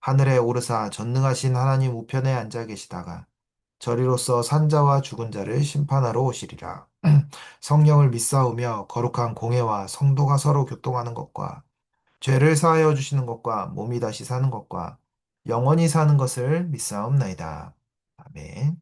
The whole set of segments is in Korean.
하늘에 오르사 전능하신 하나님 우편에 앉아 계시다가 저리로서 산자와 죽은 자를 심판하러 오시리라. 성령을 믿사오며 거룩한 공회와 성도가 서로 교통하는 것과 죄를 사하여 주시는 것과 몸이 다시 사는 것과 영원히 사는 것을 믿사옵나이다. 아멘.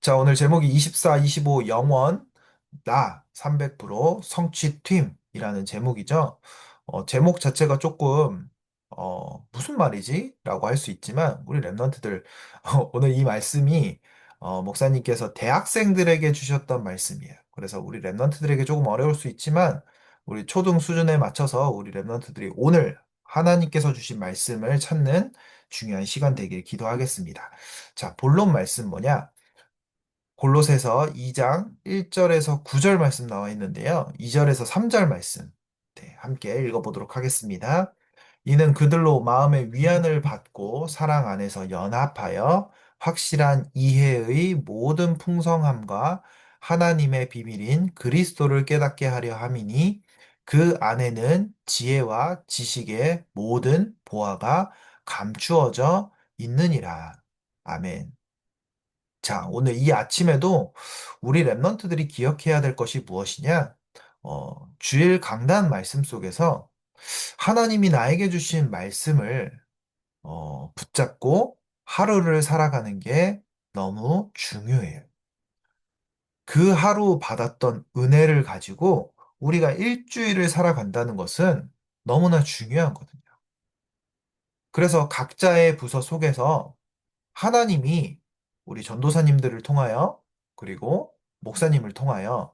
자, 오늘 제목이 24, 25 영원, 나 300% 성취 팀이라는 제목이죠. 어, 제목 자체가 조금 어, 무슨 말이지? 라고 할 수 있지만 우리 랩런트들 어, 오늘 이 말씀이 어, 목사님께서 대학생들에게 주셨던 말씀이에요. 그래서 우리 랩런트들에게 조금 어려울 수 있지만 우리 초등 수준에 맞춰서 우리 랩런트들이 오늘 하나님께서 주신 말씀을 찾는 중요한 시간 되길 기도하겠습니다. 자, 본론 말씀 뭐냐? 골로새서 2장 1절에서 9절 말씀 나와 있는데요. 2절에서 3절 말씀 네, 함께 읽어보도록 하겠습니다. 이는 그들로 마음의 위안을 받고 사랑 안에서 연합하여 확실한 이해의 모든 풍성함과 하나님의 비밀인 그리스도를 깨닫게 하려 함이니 그 안에는 지혜와 지식의 모든 보화가 감추어져 있느니라. 아멘. 자, 오늘 이 아침에도 우리 랩런트들이 기억해야 될 것이 무엇이냐? 어, 주일 강단 말씀 속에서 하나님이 나에게 주신 말씀을 어, 붙잡고 하루를 살아가는 게 너무 중요해요. 그 하루 받았던 은혜를 가지고 우리가 일주일을 살아간다는 것은 너무나 중요한 거거든요. 그래서 각자의 부서 속에서 하나님이 우리 전도사님들을 통하여 그리고 목사님을 통하여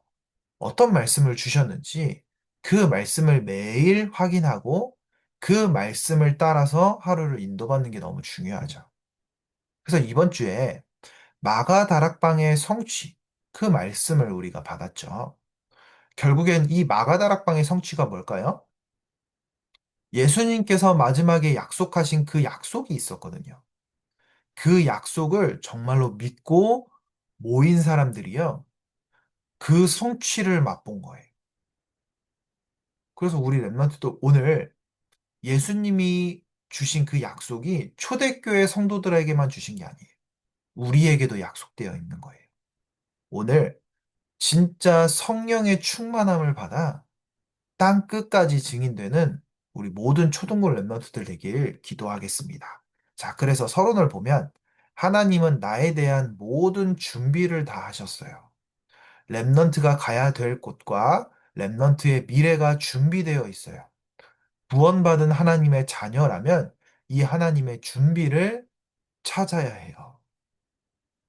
어떤 말씀을 주셨는지 그 말씀을 매일 확인하고 그 말씀을 따라서 하루를 인도받는 게 너무 중요하죠. 그래서 이번 주에 마가 다락방의 성취, 그 말씀을 우리가 받았죠. 결국엔 이 마가 다락방의 성취가 뭘까요? 예수님께서 마지막에 약속하신 그 약속이 있었거든요. 그 약속을 정말로 믿고 모인 사람들이요. 그 성취를 맛본 거예요. 그래서 우리 랩런트도 오늘 예수님이 주신 그 약속이 초대교회 성도들에게만 주신 게 아니에요. 우리에게도 약속되어 있는 거예요. 오늘 진짜 성령의 충만함을 받아 땅 끝까지 증인되는 우리 모든 초등부 랩런트들 되길 기도하겠습니다. 자, 그래서 서론을 보면 하나님은 나에 대한 모든 준비를 다 하셨어요. 랩넌트가 가야 될 곳과 랩넌트의 미래가 준비되어 있어요. 구원받은 하나님의 자녀라면 이 하나님의 준비를 찾아야 해요.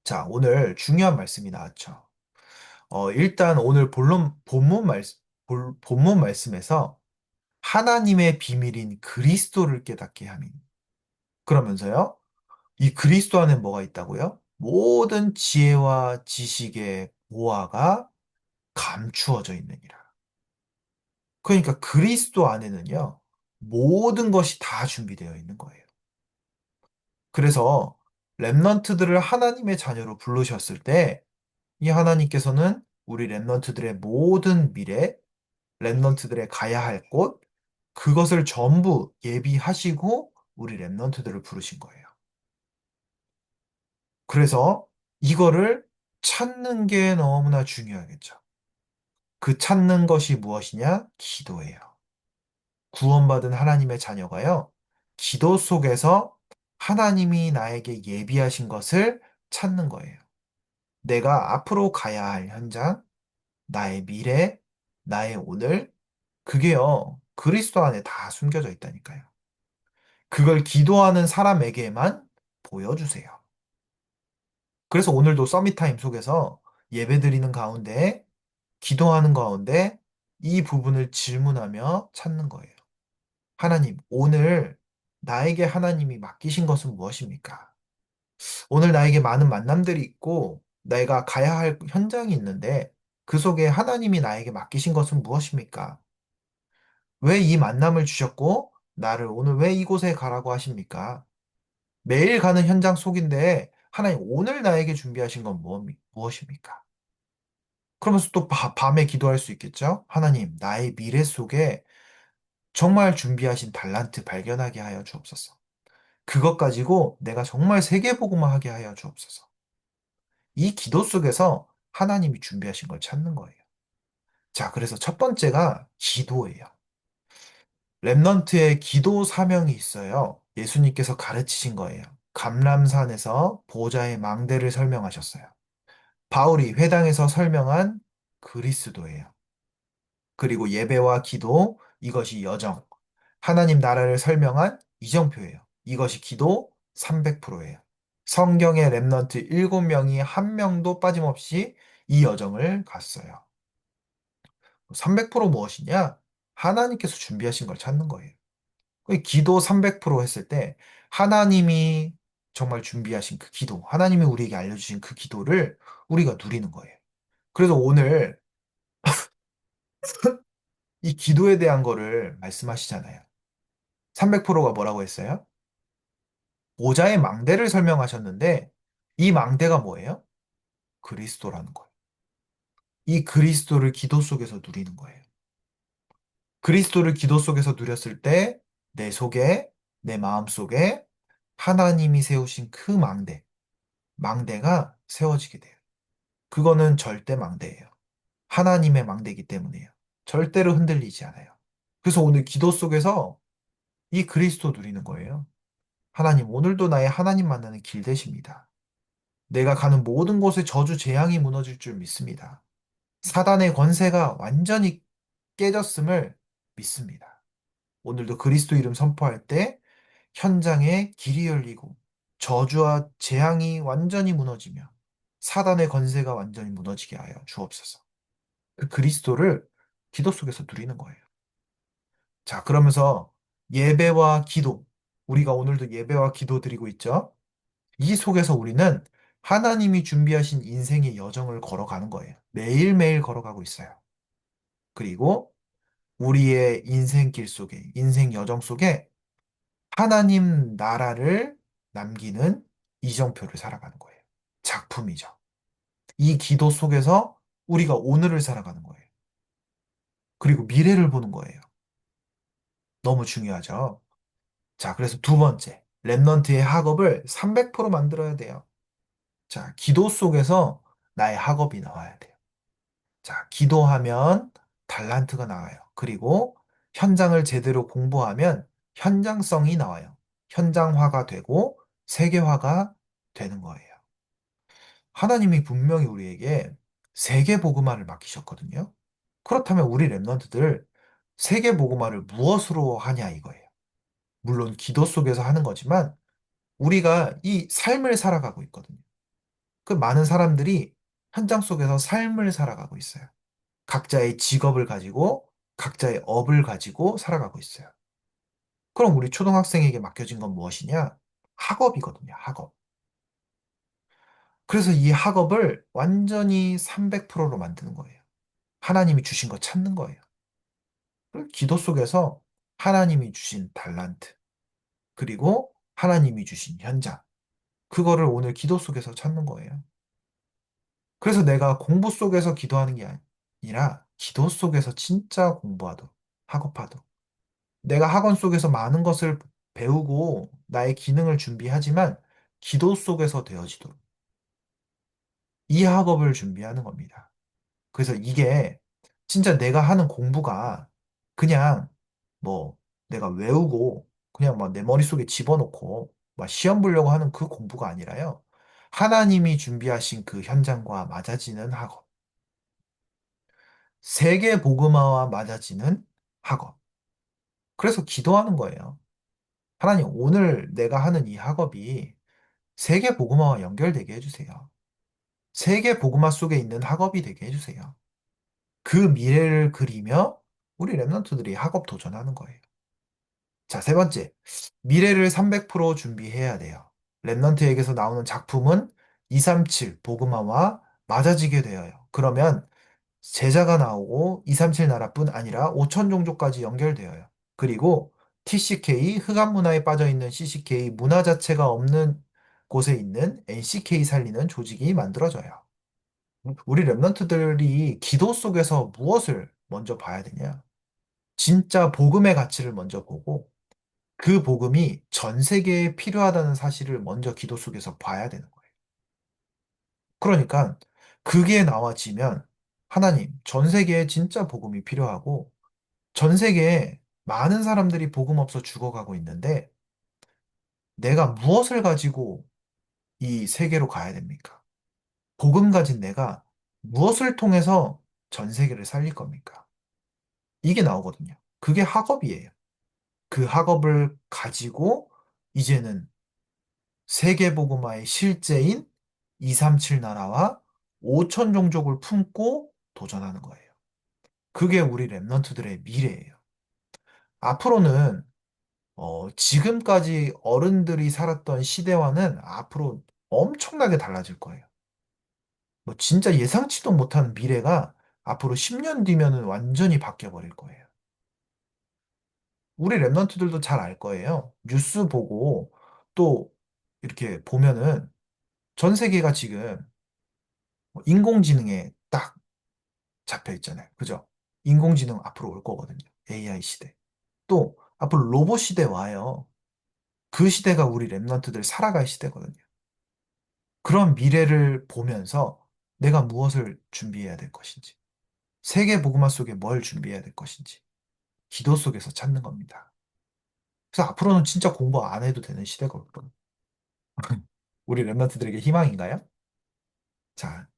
자, 오늘 중요한 말씀이 나왔죠. 어, 일단 오늘 본론, 본문 말씀, 본문 말씀에서 하나님의 비밀인 그리스도를 깨닫게 함이 그러면서요, 이 그리스도 안에 뭐가 있다고요? 모든 지혜와 지식의 보화가 감추어져 있느니라. 그러니까 그리스도 안에는요, 모든 것이 다 준비되어 있는 거예요. 그래서 랩넌트들을 하나님의 자녀로 부르셨을 때, 이 하나님께서는 우리 랩넌트들의 모든 미래, 랩넌트들의 가야 할 곳, 그것을 전부 예비하시고 우리 랩넌트들을 부르신 거예요. 그래서 이거를 찾는 게 너무나 중요하겠죠. 그 찾는 것이 무엇이냐? 기도예요. 구원받은 하나님의 자녀가요, 기도 속에서 하나님이 나에게 예비하신 것을 찾는 거예요. 내가 앞으로 가야 할 현장, 나의 미래, 나의 오늘, 그게요, 그리스도 안에 다 숨겨져 있다니까요. 그걸 기도하는 사람에게만 보여주세요. 그래서 오늘도 서밋타임 속에서 예배 드리는 가운데, 기도하는 가운데 이 부분을 질문하며 찾는 거예요. 하나님, 오늘 나에게 하나님이 맡기신 것은 무엇입니까? 오늘 나에게 많은 만남들이 있고 내가 가야 할 현장이 있는데 그 속에 하나님이 나에게 맡기신 것은 무엇입니까? 왜 이 만남을 주셨고 나를 오늘 왜 이곳에 가라고 하십니까? 매일 가는 현장 속인데 하나님 오늘 나에게 준비하신 건 무엇- 무엇입니까? 그러면서 또 바- 밤에 기도할 수 있겠죠? 하나님, 나의 미래 속에 정말 준비하신 달란트 발견하게 하여 주옵소서. 그것 가지고 내가 정말 세계복음화 하게 하여 주옵소서. 이 기도 속에서 하나님이 준비하신 걸 찾는 거예요. 자, 그래서 첫 번째가 기도예요. 랩넌트의 기도 사명이 있어요. 예수님께서 가르치신 거예요. 감람산에서 보좌의 망대를 설명하셨어요. 바울이 회당에서 설명한 그리스도예요. 그리고 예배와 기도, 이것이 여정. 하나님 나라를 설명한 이정표예요. 이것이 기도 300%예요. 성경의 랩넌트 7명이 한 명도 빠짐없이 이 여정을 갔어요. 300% 무엇이냐? 하나님께서 준비하신 걸 찾는 거예요. 그 기도 300% 했을 때 하나님이 정말 준비하신 그 기도, 하나님이 우리에게 알려주신 그 기도를 우리가 누리는 거예요. 그래서 오늘 이 기도에 대한 거를 말씀하시잖아요. 300%가 뭐라고 했어요? 모자의 망대를 설명하셨는데 이 망대가 뭐예요? 그리스도라는 거예요. 이 그리스도를 기도 속에서 누리는 거예요. 그리스도를 기도 속에서 누렸을 때 내 속에, 내 마음 속에 하나님이 세우신 그 망대, 망대가 세워지게 돼요. 그거는 절대 망대예요. 하나님의 망대이기 때문이에요. 절대로 흔들리지 않아요. 그래서 오늘 기도 속에서 이 그리스도 누리는 거예요. 하나님, 오늘도 나의 하나님 만나는 길 되십니다. 내가 가는 모든 곳에 저주 재앙이 무너질 줄 믿습니다. 사단의 권세가 완전히 깨졌음을 믿습니다. 오늘도 그리스도 이름 선포할 때 현장에 길이 열리고 저주와 재앙이 완전히 무너지며 사단의 권세가 완전히 무너지게 하여 주옵소서. 그 그리스도를 기도 속에서 누리는 거예요. 자, 그러면서 예배와 기도, 우리가 오늘도 예배와 기도 드리고 있죠? 이 속에서 우리는 하나님이 준비하신 인생의 여정을 걸어가는 거예요. 매일매일 걸어가고 있어요. 그리고 우리의 인생길 속에, 인생 여정 속에 하나님 나라를 남기는 이정표를 살아가는 거예요. 작품이죠. 이 기도 속에서 우리가 오늘을 살아가는 거예요. 그리고 미래를 보는 거예요. 너무 중요하죠. 자, 그래서 두 번째, 랩넌트의 학업을 300% 만들어야 돼요. 자, 기도 속에서 나의 학업이 나와야 돼요. 자, 기도하면 달란트가 나와요. 그리고 현장을 제대로 공부하면 현장성이 나와요. 현장화가 되고 세계화가 되는 거예요. 하나님이 분명히 우리에게 세계 복음화를 맡기셨거든요. 그렇다면 우리 랩런트들 세계 복음화를 무엇으로 하냐 이거예요. 물론 기도 속에서 하는 거지만 우리가 이 삶을 살아가고 있거든요. 그 많은 사람들이 현장 속에서 삶을 살아가고 있어요. 각자의 직업을 가지고 각자의 업을 가지고 살아가고 있어요. 그럼 우리 초등학생에게 맡겨진 건 무엇이냐? 학업이거든요, 학업. 그래서 이 학업을 완전히 300%로 만드는 거예요. 하나님이 주신 거 찾는 거예요. 기도 속에서 하나님이 주신 달란트, 그리고 하나님이 주신 현장, 그거를 오늘 기도 속에서 찾는 거예요. 그래서 내가 공부 속에서 기도하는 게 아니라 기도 속에서 진짜 공부하도록, 학업하도록. 내가 학원 속에서 많은 것을 배우고 나의 기능을 준비하지만 기도 속에서 되어지도록. 이 학업을 준비하는 겁니다. 그래서 이게 진짜 내가 하는 공부가 그냥 뭐 내가 외우고 그냥 막 내 머릿속에 집어넣고 막 시험 보려고 하는 그 공부가 아니라요. 하나님이 준비하신 그 현장과 맞아지는 학업. 세계 복음화와 맞아지는 학업. 그래서 기도하는 거예요. 하나님, 오늘 내가 하는 이 학업이 세계 복음화와 연결되게 해주세요. 세계 복음화 속에 있는 학업이 되게 해주세요. 그 미래를 그리며 우리 랩런트들이 학업 도전하는 거예요. 자, 세 번째. 미래를 300% 준비해야 돼요. 랩넌트에게서 나오는 작품은 237 보그마와 맞아지게 되어요. 그러면 제자가 나오고 237 나라뿐 아니라 5천 종족까지 연결되어요. 그리고 TCK 흑암 문화에 빠져 있는 CCK 문화 자체가 없는 곳에 있는 NCK 살리는 조직이 만들어져요. 우리 랩런트들이 기도 속에서 무엇을 먼저 봐야 되냐? 진짜 복음의 가치를 먼저 보고 그 복음이 전 세계에 필요하다는 사실을 먼저 기도 속에서 봐야 되는 거예요. 그러니까 그게 나와지면 하나님, 전 세계에 진짜 복음이 필요하고 전 세계에 많은 사람들이 복음 없어 죽어가고 있는데 내가 무엇을 가지고 이 세계로 가야 됩니까? 복음 가진 내가 무엇을 통해서 전 세계를 살릴 겁니까? 이게 나오거든요. 그게 학업이에요. 그 학업을 가지고 이제는 세계복음화의 실제인 237 나라와 5천 종족을 품고 도전하는 거예요. 그게 우리 랩런트들의 미래예요. 앞으로는 어, 지금까지 어른들이 살았던 시대와는 앞으로 엄청나게 달라질 거예요. 뭐 진짜 예상치도 못한 미래가 앞으로 10년 뒤면은 완전히 바뀌어 버릴 거예요. 우리 랩런트들도 잘 알 거예요. 뉴스 보고 또 이렇게 보면은 전 세계가 지금 뭐 인공지능에 딱 잡혀 있잖아요. 그죠? 인공지능 앞으로 올 거거든요. AI 시대. 또 앞으로 로봇 시대 와요. 그 시대가 우리 랩런트들 살아갈 시대거든요. 그런 미래를 보면서 내가 무엇을 준비해야 될 것인지, 세계 복음화 속에 뭘 준비해야 될 것인지, 기도 속에서 찾는 겁니다. 그래서 앞으로는 진짜 공부 안 해도 되는 시대거든요. 우리 랩런트들에게 희망인가요? 자,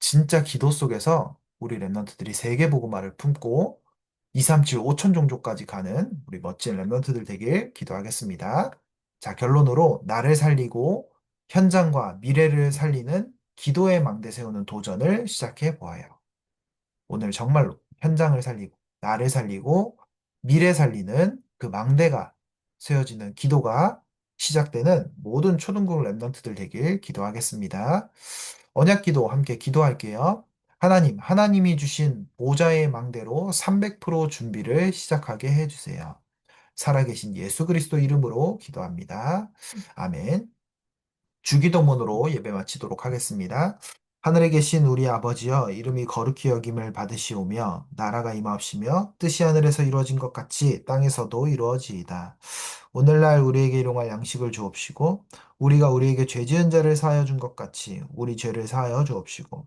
진짜 기도 속에서 우리 랩런트들이 세계 복음화를 품고 237, 5천 종족까지 가는 우리 멋진 랩런트들 되길 기도하겠습니다. 자, 결론으로 나를 살리고 현장과 미래를 살리는 기도의 망대 세우는 도전을 시작해 보아요. 오늘 정말로 현장을 살리고 나를 살리고 미래 살리는 그 망대가 세워지는 기도가 시작되는 모든 초등부 랩런트들 되길 기도하겠습니다. 언약 기도 함께 기도할게요. 하나님, 하나님이 주신 보좌의 망대로 300% 준비를 시작하게 해주세요. 살아계신 예수 그리스도 이름으로 기도합니다. 아멘. 주기도문으로 예배 마치도록 하겠습니다. 하늘에 계신 우리 아버지여 이름이 거룩히 여김을 받으시오며 나라가 임하옵시며 뜻이 하늘에서 이루어진 것 같이 땅에서도 이루어지이다. 오늘날 우리에게 일용할 양식을 주옵시고 우리가 우리에게 죄 지은 자를 사하여 준 것 같이 우리 죄를 사하여 주옵시고